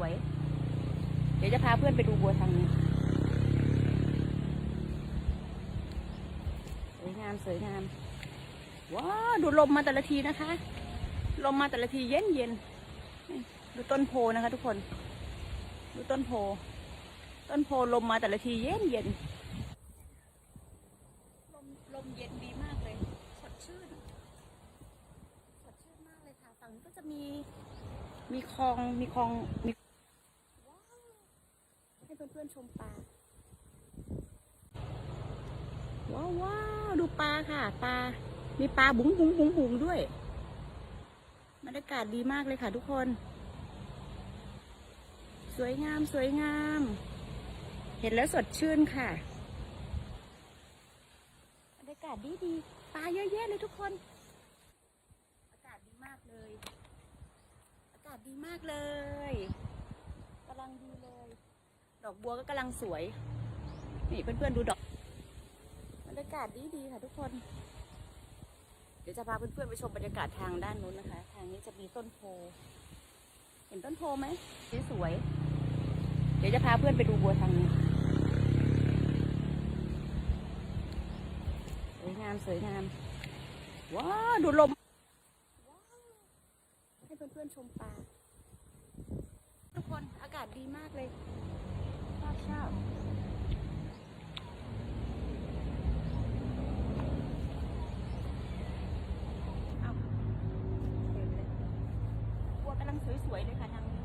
วย เดี๋ยวจะพาเพื่อนไปดูบัวทางนี้สวยงามสวยงามว้าดูลมมาแต่ละทีนะคะ ลมมาแต่ละทีเย็นเย็นดูต้นโพนะคะทุกคน ดูต้นโพ ต้นโพลมมาแต่ละทีเย็นเย็นลมลมเย็นดีมากเลยสดชื่นสดชื่นมากเลยค่ะฝั่งนี้ก็จะมีมีคลองมีคลองมี เพื่อนๆชมปลา ว้าวว้าวดูปลาค่ะ ปลา มีปลาบุ๋งบุ๋งบุ๋งบุ๋งด้วยบรรยากาศดีมากเลยค่ะทุกคน สวยงามสวยงาม เห็นแล้วสดชื่นค่ะบรรยากาศดีดีๆปลาเยอะแยะเลยทุกคน อากาศดีมากเลย อากาศดีมากเลยกำลังดีเลย ด อกบัวก็กำลังสวย นี่เพื่อนๆดูดอกบรรยากาศดีดีๆค่ะทุกคน เดี๋ยวจะพาเพื่อนๆไปชมบรรยากาศทางด้านนู้นนะคะ ทางนี้จะมีต้นโพ เห็นต้นโพไหมสวยๆเดี๋ยวจะพาเพื่อนไปดูบัวทางนี้สวยงามสวยงามว้าวดูลมให้เพื่อนๆชมปลาทุกคนอากาศดีมากเลย สวยๆเลยค่ะทางนี้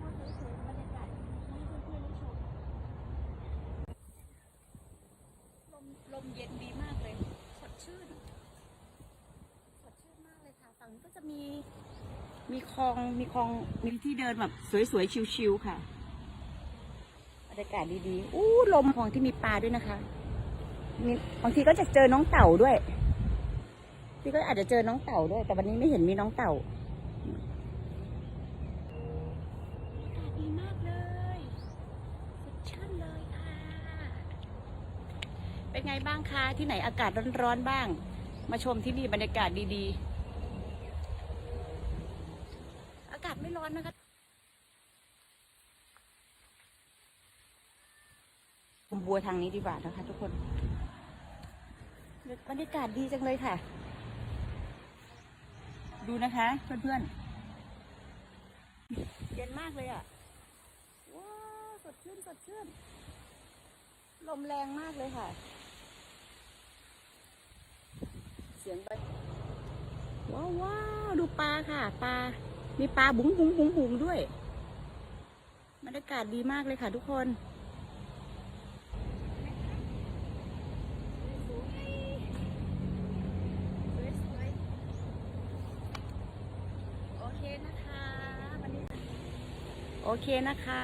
บัวสวยๆบรรยากาศให้เพื่อนๆได้ชมลมลมเย็นดีมากเลย สดชื่น สดชื่นมากเลยค่ะ ฝั่งนี้ก็จะมี มีคลอง มีคลอง มีที่เดินแบบสวยๆ ชิวๆค่ะ รรยากาศดีๆ อู้ลมของที่มีปลาด้วยนะคะมีบางทีก็จะเจอน้องเต่าด้วยพี่ก็อาจจะเจอน้องเต่าด้วย แต่วันนี้ไม่เห็นมีน้องเต่าอากาศดีมากเลยสดชื่นเลยค่ะ เป็นไงบ้างคะ ที่ไหนอากาศร้อนๆบ้าง มาชมที่นี่บรรยากาศดีๆ อากาศไม่ร้อนนะคะ ชม บัวทางนี้ดีกว่านะคะ ทุกคนบรรยากาศดีจังเลยค่ะ ดูนะคะ เพื่อนๆ เย็นมากเลยอะ ว้าสดชื่นสดชื่น ลมแรงมากเลยค่ะ เสียงไปว้าวว้าดูปลาค่ะ ปลา มีปลาบุ๋งบุ๋งบุ๋งบุ๋งด้วย บรรยากาศดีมากเลยค่ะทุกคน สวยๆโอเคนะคะวันนี้ โอเคนะคะ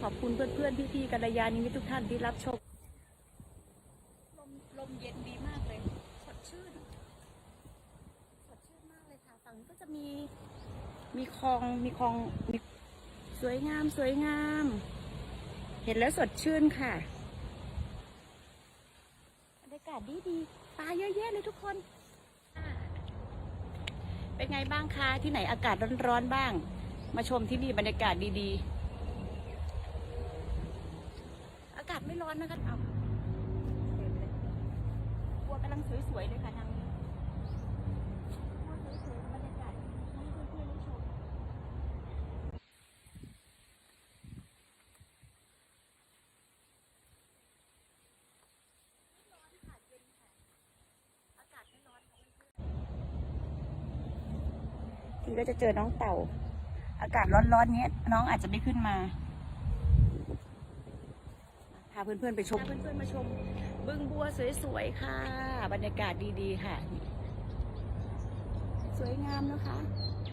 ขอบคุณเพื่อนๆพี่ๆกัลยาณิมิตรทุกท่านที่รับชมลมลมเย็นดีมากเลยสดชื่นสดชื่นมากเลยค่ะฝั่งก็จะมีมีคลองมีคลองมีสวยงามสวยงาม เห็นแล้วสดชื่นค่ะบรรยากาศดีดีๆปลาเยอะแยะเลยทุกคนเป็นไงบ้างคะที่ไหนอากาศร้อนๆบ้าง มาชมที่นี่บรรยากาศดีๆ อากาศไม่ร้อนนะคะเอาบัวกำลังสวยๆเลยค่ะทางนี้บัวสวยๆบรรยากาศให้เพื่อนๆได้ชมไม่ร้อนค่ะเย็นค่ะอากาศไม่ร้อนที่ก็จะเจอน้องเต่า อากาศร้อนๆเนี้ยน้องอาจจะไม่ขึ้นมาพาเพื่อนๆไปชมพาเพื่อนๆมาชม บึงบัวสวยๆค่ะ บรรยากาศดีๆค่ะ สวยงามนะคะ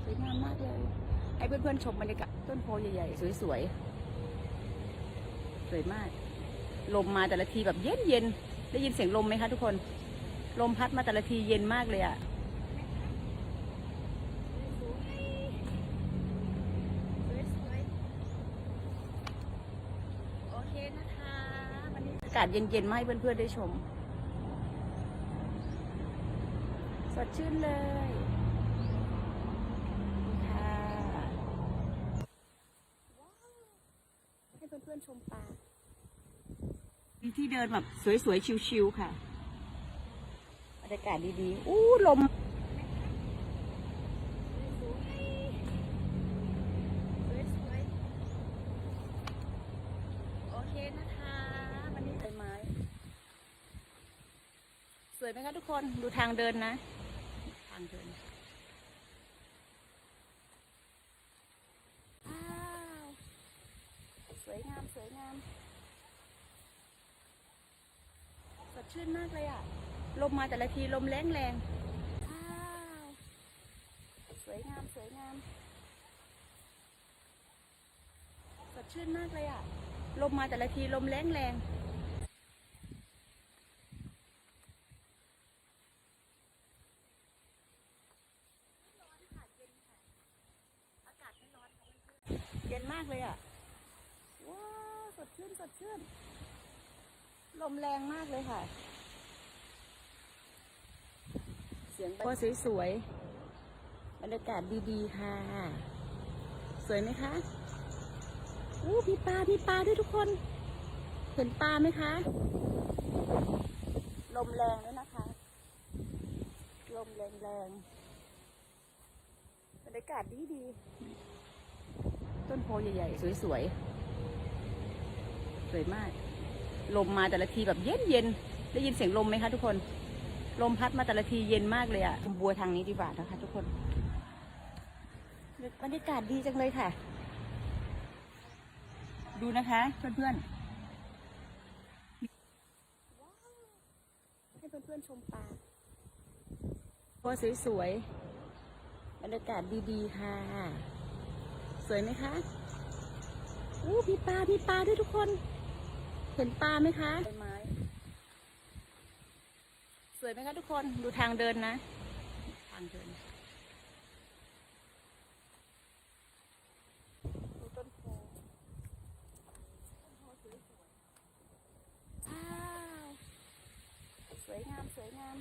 สวยงามมากเลย ให้เพื่อนๆชมบรรยากาศต้นโพใหญ่ๆสวยๆสวยมาก ลมมาแต่ละทีแบบเย็นๆได้ยินเสียงลมไหมคะทุกคน ลมพัดมาแต่ละทีเย็นมากเลยอะ นะคะวันนี้อากาศเย็นๆมาให้เพื่อนๆได้ชม สดชื่นเลยค่ะให้เพื่อนๆชมปลาที่เดินแบบสวยๆ ชิวๆค่ะบรรยากาศดีๆ อู้ลม ไหมคะทุกคนดูทางเดินนะ ทางเดินว้าวสวยงามสวยงามสดชื่นมากเลยอะลมมาแต่ละทีลมแรงแรงว้าวสวยงามสวยงามสดชื่นมากเลยอะลมมาแต่ละทีลมแรงแรงเย็นมากเลยอะ ว้าวสด ชื่นสดชื่น ลมแรงมากเลยค่ะ เสียงโอ้สวยๆ บรรยากาศดีๆ ค่ะ สวยไหมคะอู้มีปลามีปลาด้วยทุกคน เห็นปลาไหมคะ ลมแรงด้วยนะคะ ลมแรงแรงๆบรรยากาศดีดีๆ ต้นโพใหญ่ๆ สวยๆ สวยมาก ลมมาแต่ละทีแบบเย็นเย็นๆได้ยินเสียงลมไหมคะทุกคน ลมพัดมาแต่ละทีเย็นมากเลยอะบัวทางนี้ดีกว่านะคะ ทุกคนบรรยากาศดีจังเลยค่ะ ดูนะคะเพื่อนๆให้เพื่อนๆชมปลาโอ้สวยๆบรรยากาศดีๆค่ะ สวยไหมคะ อู้มีปลา มีปลาด้วยทุกคน เห็นปลาไหมคะใบไม้สวยไหมคะทุกคน ดูทางเดินนะ ทางเดินดูต้นโพต้นโพสวยๆว้าวสวยงาม สวยงาม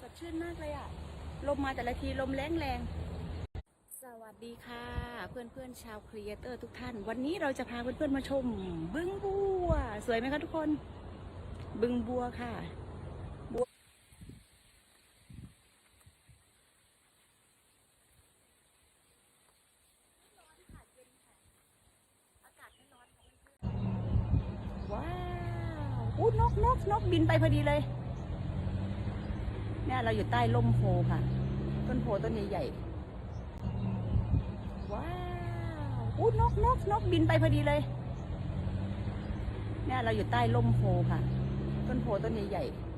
สดชื่นมากเลยอะลมมาแต่ละทีลมแรงแรง สดีค่ะเพื่อนๆชาวครีเอเตอร์ทุกท่าน วันนี้เราจะพาเพื่อนๆมาชม บึงบัว สวยไหมคะทุกคน บึงบัวค่ะบัวว้าวอู้นกนกนกบินไปพอดีเลย เนี่ยเราอยู่ใต้ร่มโพค่ะ ต้นโพต้นใหญ่ๆ ว้าว อู้นกนกนกบินไปพอดีเลย เนี่ยเราอยู่ใต้ร่มโพค่ะ ต้นโพต้นใหญ่ๆ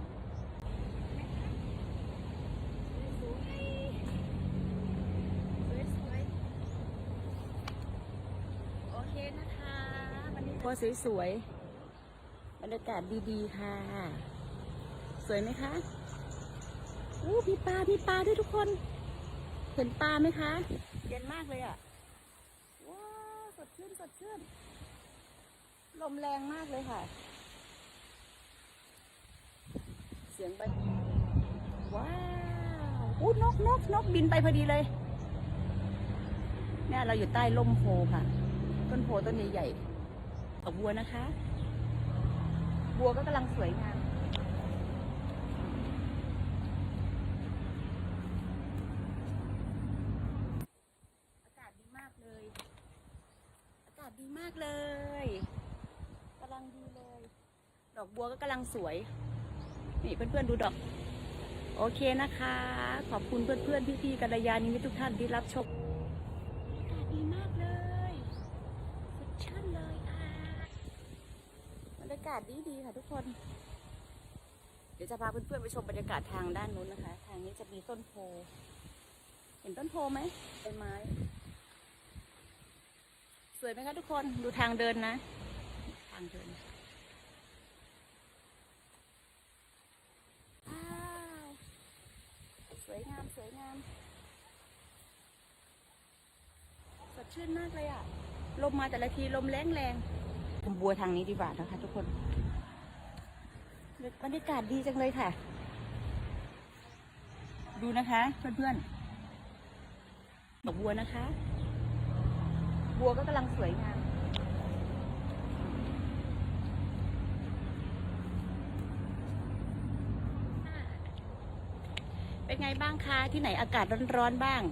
โอเคนะคะวันนี้โพสวยๆบรรยากาศดีๆค่ะ สวยไหมคะอู้มีปลามีปลาด้วยทุกคน เห็นปลาไหมคะ เย็นมากเลยอะ ชื่นสดชื่น ลมแรงมากเลยค่ะ เสียงใบว้าวอู้นกนกนกบินไปพอดีเลย เนี่ยเราอยู่ใต้ร่มโพค่ะ ต้นโพต้นใหญ่ๆดอกบัวนะคะ บัวก็กำลังสวยงาม อากาศดีมากเลย อากาศดี มากเลยกำลังดีเลย ดอกบัวก็กำลังสวย นี่เพื่อนๆดูดอก โอเคนะคะ ขอบคุณเพื่อนๆพี่ๆกัลยาณิมิตทุกท่านที่รับชมอากาศดีมากเลยสดชื่นเลยค่ะบรรยากาศดีดีๆค่ะทุกคน เดี๋ยวจะพาเพื่อนๆไปชมบรรยากาศทางด้านนู้นนะคะ ทางนี้จะมีต้นโพ เห็นต้นโพไหมใบไม้ วยไหมคะทุกคนดูทางเดินนะ ทางเดินสวยงามสวยงามสดชื่นมากเลยอะลมมาแต่ละทีลมแรงแรงๆบัวทางนี้ดีกว่านะคะทุกคนบรรยากาศดีจังเลยค่ะ ดูนะคะเพื่อนๆดอกบัวนะคะ บัวก็กำลังสวยงาม เป็นไงบ้างคะ ที่ไหนอากาศร้อนๆบ้าง